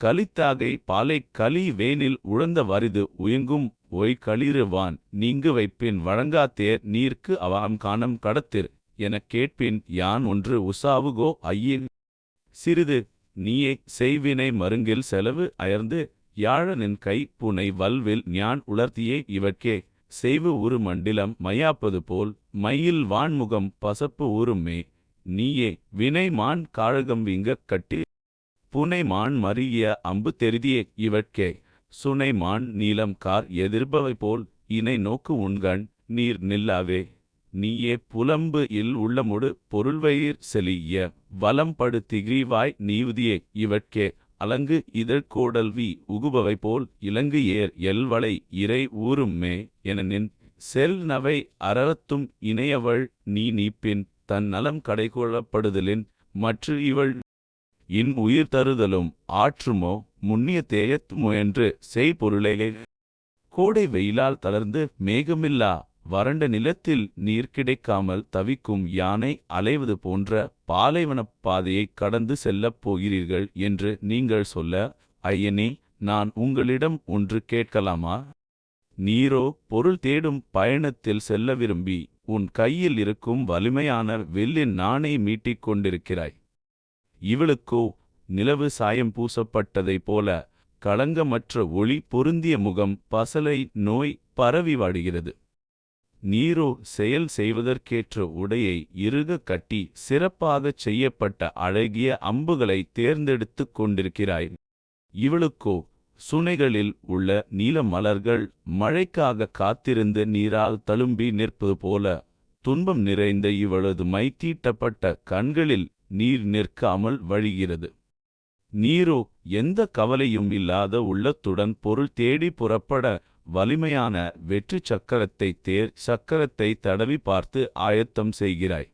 கலித்தாகை பாலை களி வேனில் உழந்த வரிது உயங்கும் ஒய் களிறுவான் நீங்கு வைப்பின் வழங்காத்தேர் நீர்க்கு அவாம் காணம் கடத்திர் எனக் கேட்பின் யான் ஒன்று உசாவுகோ ஐயே சிறிது நீயே செய்வினை மருங்கில் செலவு அயர்ந்து யாழனின் கை புனை வல்வில் ஞான் உலர்த்தியே இவற்கே செய்வு உரு மண்டிலம் மையாப்பது போல் மயில் வான்முகம் பசப்பு ஊருமே நீயே வினை மான் காழகம் விங்கக் கட்டி. புனைமான் மருகிய அம்பு தெரிதியே இவற்கே. சுனைமான் நீலம் கார் எதிர்பவை போல் இணை நோக்கு உண்கண் நீர் நில்லாவே. நீயே புலம்பு இல் உள்ளமுடு பொருள்வயிர் செலிய. வலம்படு திகிரிவாய் நீவுதியே இவற்கே. அலங்கு இதழ்கோடல்வி உகுபவை போல் இலங்கு ஏர் எல்வளை இறை ஊரும்மே என நின் செல் நவை அறத்தும் இணையவள் நீ நீப்பின். தன் நலம் கடைகொள்ளப்படுதலின் மற்று இவள் இன் உயிர் தருதலும் ஆற்றுமோ முன்னிய தேயத் முயன்று செய்பொருளே. கோடை வெயிலால் தளர்ந்து மேகமில்லா வறண்ட நிலத்தில் நீர் கிடைக்காமல் தவிக்கும் யானை அலைவது போன்ற பாலைவனப் பாதையை கடந்து செல்லப் போகிறீர்கள் என்று நீங்கள் சொல்ல ஐயனே நான் உங்களிடம் ஒன்று கேட்கலாமா? நீரோ பொருள் தேடும் பயணத்தில் செல்ல விரும்பி உன் கையில் இருக்கும் வலிமையான வெள்ளின் நாணை மீட்டிக் கொண்டிருக்கிறாய். இவளுக்கோ நிலவு சாயம் பூசப்பட்டதைப் போல களங்கமற்ற ஒளி பொருந்திய முகம் பசலை நோய் பரவி வாடுகிறது. நீரோ செயல் செய்வதற்கேற்ற உடையை இறுக கட்டி சிறப்பாகச் செய்யப்பட்ட அழகிய அம்புகளை தேர்ந்தெடுத்துக் கொண்டிருக்கிறாய். இவளுக்கோ சுனைகளில் உள்ள நீல மலர்கள் மழைக்காக காத்திருந்து நீரால் தழும்பி நிற்பது போல துன்பம் நிறைந்த இவளது மை தீட்டப்பட்ட கண்களில் நீர் நிற்காமல் வழிகிறது. நீரோ எந்த கவலையும் இல்லாத உள்ளத்துடன் பொருள் தேடி புறப்பட வலிமையான வெற்றி சக்கரத்தை தேர் சக்கரத்தை தடவி பார்த்து ஆயத்தம் செய்கிறாய்.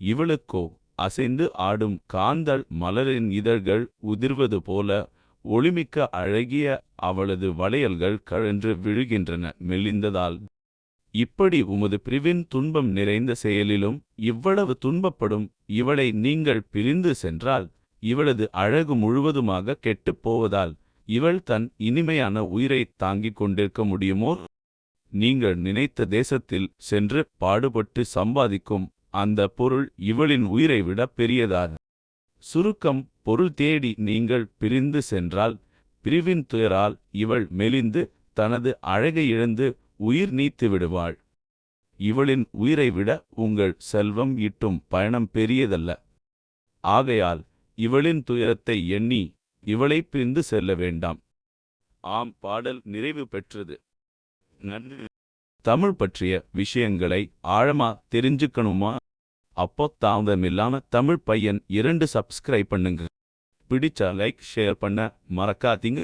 இவளுக்கோ அசைந்து ஆடும் காந்தள் மலரின் இதழ்கள் உதிர்வது போல ஒளிமிக்க அழகிய அவளது வளையல்கள் கழன்று விழுகின்றன. மெலிந்ததால் இப்படி உமது பிரிவின் துன்பம் நிறைந்த செயலிலும் இவ்வளவு துன்பப்படும் இவளை நீங்கள் பிரிந்து சென்றால் இவளது அழகு முழுவதுமாக கெட்டுப் போவதால் இவள் தன் இனிமையான உயிரை தாங்கிக் கொண்டிருக்க முடியுமோ? நீங்கள் நினைத்த தேசத்தில் சென்று பாடுபட்டு சம்பாதிக்கும் அந்த பொருள் இவளின் உயிரை விட பெரியதா சுருக்கம் பொருள் தேடி நீங்கள் பிரிந்து சென்றால் பிரிவின் துயரால் இவள் மெலிந்து தனது அழகை இழந்து உயிர் நீத்து விடுவாள். இவளின் உயிரை விட உங்கள் செல்வம் ஈட்டும் பயணம் பெரியதல்ல. ஆகையால் இவளின் துயரத்தை எண்ணி இவளை பிரிந்து செல்ல வேண்டாம். ஆம் பாடல் நிறைவு பெற்றது. நன்றி. தமிழ் பற்றிய விஷயங்களை ஆழமா தெரிஞ்சுக்கணுமா? அப்போ தாமதமில்லாம தமிழ் பையன் இரண்டு சப்ஸ்கிரைப் பண்ணுங்க. பிடிச்சா லைக் ஷேர் பண்ண மறக்காதீங்க.